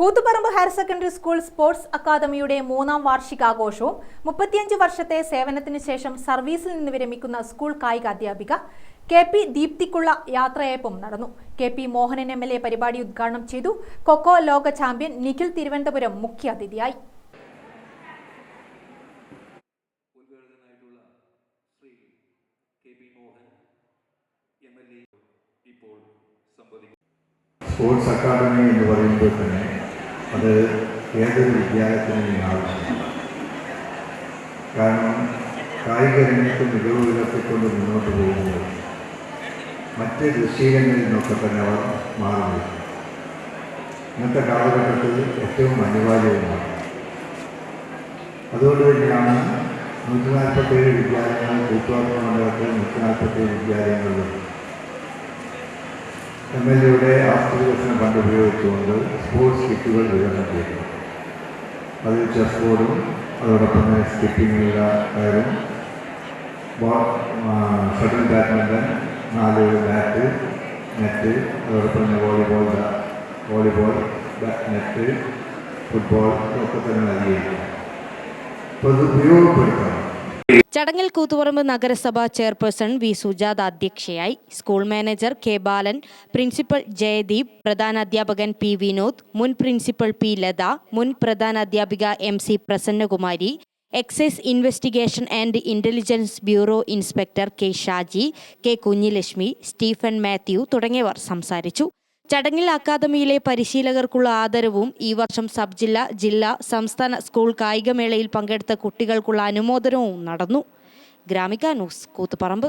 Koothuparamba higher secondary school sports അക്കാദമിയുടെ മൂന്നാം വാർഷികാഘോഷവും മുപ്പത്തിയഞ്ച് വർഷത്തെ സേവനത്തിന് ശേഷം സർവീസിൽ നിന്ന് വിരമിക്കുന്ന സ്കൂൾ കായിക അധ്യാപിക കെ പി ദീപ്തിക്കുള്ള യാത്രയയപ്പും നടന്നു. K P Mohanan M L A പരിപാടി ഉദ്ഘാടനം ചെയ്തു. കൊക്കോ ലോക ചാമ്പ്യൻ നിഖിൽ തിരുവനന്തപുരം മുഖ്യാതിഥിയായി സ്പോർട്സ് അക്കാദമി എന്ന് പറയുമ്പോൾ തന്നെ അത് ഏതൊരു വിദ്യാലയത്തിനും ആവശ്യമാണ് കാരണം കായിക രംഗത്ത് മികവ് പുലർത്തിക്കൊണ്ട് മുന്നോട്ട് പോകുമ്പോൾ മറ്റ് ദൃശ്യങ്ങളിൽ നിന്നൊക്കെ തന്നെ അവർ മാറുന്നു. ഇന്നത്തെ കാലഘട്ടത്തിൽ ഏറ്റവും അനിവാര്യവുമാണ്. അതുകൊണ്ട് തന്നെയാണ് നൂറ്റി നാൽപ്പത്തേഴ് വിദ്യാലയങ്ങൾ കൂട്ടുകാർ മണ്ഡലത്തിൽ നൂറ്റി നാൽപ്പത്തേഴ് വിദ്യാലയങ്ങളിലും എം എൽ എയുടെ ആസ്തികസന ഫണ്ട് ഉപയോഗിച്ചുകൊണ്ട് സ്പോർട്സ് കിറ്റുകൾ വിതരണം ചെയ്തു. അതിൽ ചെസ് ബോർഡും അതോടൊപ്പം തന്നെ സ്കിപ്പിങ്ങിലുള്ള കയറും ഷട്ടിൽ ബാഡ്മിന്റൺ നാല് ബാറ്റ് നെറ്റ് അതോടൊപ്പം തന്നെ വോളിബോൾ വോളിബോൾ നെറ്റ് ഫുട്ബോൾ ഒക്കെ തന്നെ നൽകിയിട്ടുണ്ട് അപ്പോൾ ഇത് ഉപയോഗപ്പെടുത്തണം. ചടങ്ങിൽ കൂത്തുപറമ്പ് നഗരസഭ ചെയർപേഴ്സൺ വി സുജാത അധ്യക്ഷയായി school manager K Balan principal Jayadeep പ്രധാനാധ്യാപകൻ P Vinod മുൻ പ്രിൻസിപ്പൽ പി ലത മുൻ പ്രധാനാധ്യാപിക M C Prasannakumari excise investigation and intelligence bureau inspector K Shaji K Kunhilakshmi Stephen Mathew തുടങ്ങിയവർ സംസാരിച്ചു. ചടങ്ങിൽ അക്കാദമിയിലെ പരിശീലകർക്കുള്ള ആദരവും ഈ വർഷം സബ് ജില്ല ജില്ലാ സംസ്ഥാന സ്കൂൾ കായികമേളയിൽ പങ്കെടുത്ത കുട്ടികൾക്കുള്ള അനുമോദനവും നടന്നു. ഗ്രാമിക ന്യൂസ് കൂത്തുപറമ്പ്.